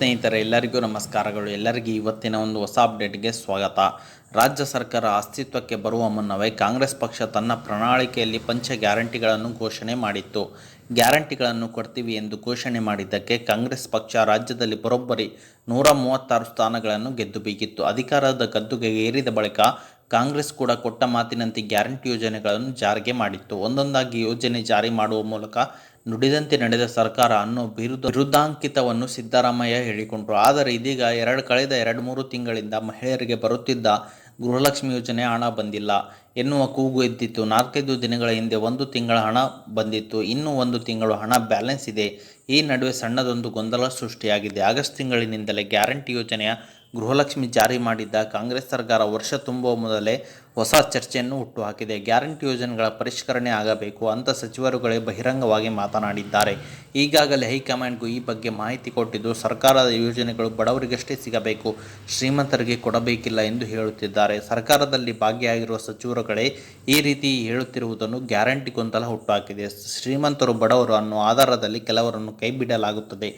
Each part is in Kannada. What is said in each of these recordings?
ಸ್ನೇಹಿತರೆ, ಎಲ್ಲರಿಗೂ ನಮಸ್ಕಾರಗಳು. ಎಲ್ಲರಿಗೂ ಇವತ್ತಿನ ಒಂದು ಹೊಸ ಅಪ್ಡೇಟ್ಗೆ ಸ್ವಾಗತ. ರಾಜ್ಯ ಸರ್ಕಾರ ಅಸ್ತಿತ್ವಕ್ಕೆ ಬರುವ ಮುನ್ನವೇ ಕಾಂಗ್ರೆಸ್ ಪಕ್ಷ ತನ್ನ ಪ್ರಣಾಳಿಕೆಯಲ್ಲಿ ಪಂಚ ಗ್ಯಾರಂಟಿಗಳನ್ನು ಘೋಷಣೆ ಮಾಡಿತ್ತು. ಗ್ಯಾರಂಟಿಗಳನ್ನು ಕೊಡ್ತೀವಿ ಎಂದು ಘೋಷಣೆ ಮಾಡಿದ್ದಕ್ಕೆ ಕಾಂಗ್ರೆಸ್ ಪಕ್ಷ ರಾಜ್ಯದಲ್ಲಿ ಬರೋಬ್ಬರಿ ನೂರ ಮೂವತ್ತಾರು ಸ್ಥಾನಗಳನ್ನು ಗೆದ್ದು ಬೀಗಿತ್ತು. ಅಧಿಕಾರದ ಗದ್ದುಗೆ ಏರಿದ ಬಳಿಕ ಕಾಂಗ್ರೆಸ್ ಕೂಡ ಕೊಟ್ಟ ಮಾತಿನಂತೆ ಗ್ಯಾರಂಟಿ ಯೋಜನೆಗಳನ್ನು ಜಾರಿಗೆ ಮಾಡಿತ್ತು. ಒಂದೊಂದಾಗಿ ಯೋಜನೆ ಜಾರಿ ಮಾಡುವ ಮೂಲಕ ನುಡಿದಂತೆ ನಡೆದ ಸರ್ಕಾರ ಅನ್ನೋ ಬಿರುದ ಬಿರುದಾಂಕಿತವನ್ನು ಸಿದ್ದರಾಮಯ್ಯ ಹೇಳಿಕೊಂಡರು. ಆದರೆ ಇದೀಗ ಎರಡು ಕಳೆದ ಎರಡು ಮೂರು ತಿಂಗಳಿಂದ ಮಹಿಳೆಯರಿಗೆ ಬರುತ್ತಿದ್ದ ಗೃಹಲಕ್ಷ್ಮಿ ಯೋಜನೆ ಹಣ ಬಂದಿಲ್ಲ. ಎನ್ನುವ ಕೂಗು ಎದ್ದಿತ್ತು. ನಾಲ್ಕೈದು ದಿನಗಳ ಹಿಂದೆ ಒಂದು ತಿಂಗಳ ಹಣ ಬಂದಿತ್ತು. ಇನ್ನೂ ಒಂದು ತಿಂಗಳು ಹಣ ಬ್ಯಾಲೆನ್ಸ್ ಇದೆ. ಈ ನಡುವೆ ಸಣ್ಣದೊಂದು ಗೊಂದಲ ಸೃಷ್ಟಿಯಾಗಿದೆ. ಆಗಸ್ಟ್ ತಿಂಗಳಿನಿಂದಲೇ ಗ್ಯಾರಂಟಿ ಯೋಜನೆಯ ಗೃಹಲಕ್ಷ್ಮಿ ಜಾರಿ ಮಾಡಿದ್ದ ಕಾಂಗ್ರೆಸ್ ಸರ್ಕಾರ ವರ್ಷ ತುಂಬುವ ಮೊದಲೇ ಹೊಸ ಚರ್ಚೆಯನ್ನು ಹುಟ್ಟುಹಾಕಿದೆ. ಗ್ಯಾರಂಟಿ ಯೋಜನೆಗಳ ಪರಿಷ್ಕರಣೆ ಆಗಬೇಕು ಅಂತ ಸಚಿವರುಗಳೇ ಬಹಿರಂಗವಾಗಿ ಮಾತನಾಡಿದ್ದಾರೆ. ಈಗಾಗಲೇ ಹೈಕಮಾಂಡ್ಗೂ ಈ ಬಗ್ಗೆ ಮಾಹಿತಿ ಕೊಟ್ಟಿದ್ದು, ಸರ್ಕಾರದ ಯೋಜನೆಗಳು ಬಡವರಿಗಷ್ಟೇ ಸಿಗಬೇಕು, ಶ್ರೀಮಂತರಿಗೆ ಕೊಡಬೇಕಿಲ್ಲ ಎಂದು ಹೇಳುತ್ತಿದ್ದಾರೆ. ಸರ್ಕಾರದಲ್ಲಿ ಭಾಗಿಯಾಗಿರುವ ಸಚಿವರುಗಳೇ ಈ ರೀತಿ ಹೇಳುತ್ತಿರುವುದನ್ನು ಗ್ಯಾರಂಟಿ ಗೊಂದಲ ಹುಟ್ಟುಹಾಕಿದೆ. ಶ್ರೀಮಂತರು ಬಡವರು ಅನ್ನೋ ಆಧಾರದಲ್ಲಿ ಕೆಲವರನ್ನು ಕೈಬಿಡಲಾಗುತ್ತದೆ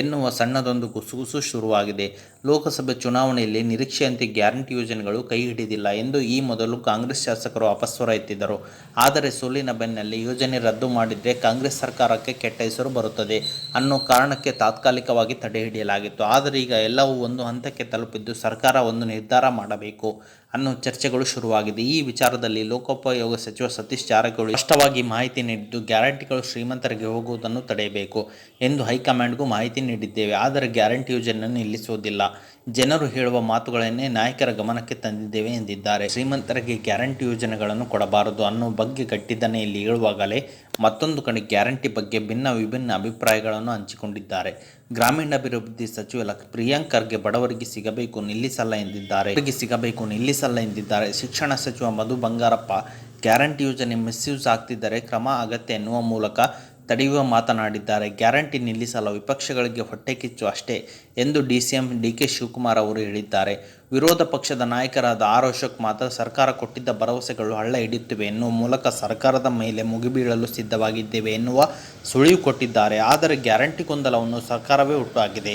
ಎನ್ನುವ ಸಣ್ಣದೊಂದು ಗುಸುಗುಸು ಶುರುವಾಗಿದೆ. ಲೋಕಸಭೆ ಚುನಾವಣೆಯಲ್ಲಿ ನಿರೀಕ್ಷೆಯಂತೆ ಗ್ಯಾರಂಟಿ ಯೋಜನೆಗಳು ಕೈ ಹಿಡಿದಿಲ್ಲ ಎಂದು ಈ ಮೊದಲು ಕಾಂಗ್ರೆಸ್ ಶಾಸಕರು ಅಪಸ್ವರ ಎತ್ತಿದ್ದರು ಆದರೆ ಸೋಲಿನ ಬೆನ್ನಲ್ಲಿ ಯೋಜನೆ ರದ್ದು ಮಾಡಿದರೆ ಕಾಂಗ್ರೆಸ್ ಸರ್ಕಾರಕ್ಕೆ ಕೆಟ್ಟ ಹೆಸರು ಬರುತ್ತದೆ ಅನ್ನೋ ಕಾರಣಕ್ಕೆ ತಾತ್ಕಾಲಿಕವಾಗಿ ತಡೆ ಹಿಡಿಯಲಾಗಿತ್ತು. ಆದರೆ ಈಗ ಎಲ್ಲವೂ ಒಂದು ಹಂತಕ್ಕೆ ತಲುಪಿದ್ದು ಸರ್ಕಾರ ಒಂದು ನಿರ್ಧಾರ ಮಾಡಬೇಕು. ಅನ್ನೋ ಚರ್ಚೆಗಳು ಶುರುವಾಗಿದೆ. ಈ ವಿಚಾರದಲ್ಲಿ ಲೋಕೋಪಯೋಗ ಸಚಿವ ಸತೀಶ್ ಜಾರಕಿಹೊಳಿ ಸ್ಪಷ್ಟವಾಗಿ ಮಾಹಿತಿ ನೀಡಿದ್ದು, ಗ್ಯಾರಂಟಿಗಳು ಶ್ರೀಮಂತರಿಗೆ ಹೋಗುವುದನ್ನು ತಡೆಯಬೇಕು ಎಂದು ಹೈಕಮಾಂಡ್ಗೂ ಮಾಹಿತಿ ನೀಡಿದ್ದೇವೆ. ಆದರೆ ಗ್ಯಾರಂಟಿ ಯೋಜನೆಯನ್ನು ನಿಲ್ಲಿಸುವುದಿಲ್ಲ. ಜನರು ಹೇಳುವ ಮಾತುಗಳನ್ನೇ ನಾಯಕರ ಗಮನಕ್ಕೆ ತಂದಿದ್ದೇವೆ ಎಂದಿದ್ದಾರೆ. ಶ್ರೀಮಂತರಿಗೆ ಗ್ಯಾರಂಟಿ ಯೋಜನೆಗಳನ್ನು ಕೊಡಬಾರದು ಅನ್ನೋ ಬಗ್ಗೆ ಗಟ್ಟಿದ್ದನೆಯಲ್ಲಿ ಹೇಳುವಾಗಲೇ ಮತ್ತೊಂದು ಕಡೆ ಗ್ಯಾರಂಟಿ ಬಗ್ಗೆ ಭಿನ್ನ ವಿಭಿನ್ನ ಅಭಿಪ್ರಾಯಗಳನ್ನು ಹಂಚಿಕೊಂಡಿದ್ದಾರೆ. ಗ್ರಾಮೀಣಾಭಿವೃದ್ಧಿ ಸಚಿವ ಪ್ರಿಯಾಂಕ್ ಖರ್ಗೆ ಬಡವರಿಗೆ ಸಿಗಬೇಕು, ನಿಲ್ಲಿಸಲ್ಲ ಎಂದಿದ್ದಾರೆ. ಬಡವರಿಗೆ ಸಿಗಬೇಕು, ನಿಲ್ಲಿಸಲ್ಲ ಎಂದಿದ್ದಾರೆ. ಶಿಕ್ಷಣ ಸಚಿವ ಮಧು ಬಂಗಾರಪ್ಪ ಗ್ಯಾರಂಟಿ ಯೋಜನೆ ಮಿಸ್ಯೂಸ್ ಆಗ್ತಿದ್ದರೆ ಕ್ರಮ ಅಗತ್ಯ ಎನ್ನುವ ಮೂಲಕ ತಡೆಯುವ ಮಾತನಾಡಿದ್ದಾರೆ. ಗ್ಯಾರಂಟಿ ನಿಲ್ಲಿಸಲು ವಿಪಕ್ಷಗಳಿಗೆ ಹೊಟ್ಟೆ ಕಿಚ್ಚು ಅಷ್ಟೇ ಎಂದು D C M D K Shivakumar ಅವರು ಹೇಳಿದ್ದಾರೆ. ವಿರೋಧ ಪಕ್ಷದ ನಾಯಕರಾದ ಆರ್ ಅಶೋಕ್ ಮಾತ್ರ ಸರ್ಕಾರ ಕೊಟ್ಟಿದ್ದ ಭರವಸೆಗಳು ಹಳ್ಳ ಹಿಡಿಯುತ್ತಿವೆ ಎನ್ನುವ ಮೂಲಕ ಸರ್ಕಾರದ ಮೇಲೆ ಮುಗಿಬೀಳಲು ಸಿದ್ಧವಾಗಿದ್ದೇವೆ ಎನ್ನುವ ಸುಳಿವು ಕೊಟ್ಟಿದ್ದಾರೆ. ಆದರೆ ಗ್ಯಾರಂಟಿ ಗೊಂದಲವನ್ನು ಸರ್ಕಾರವೇ ಹುಟ್ಟುಹಾಕಿದೆ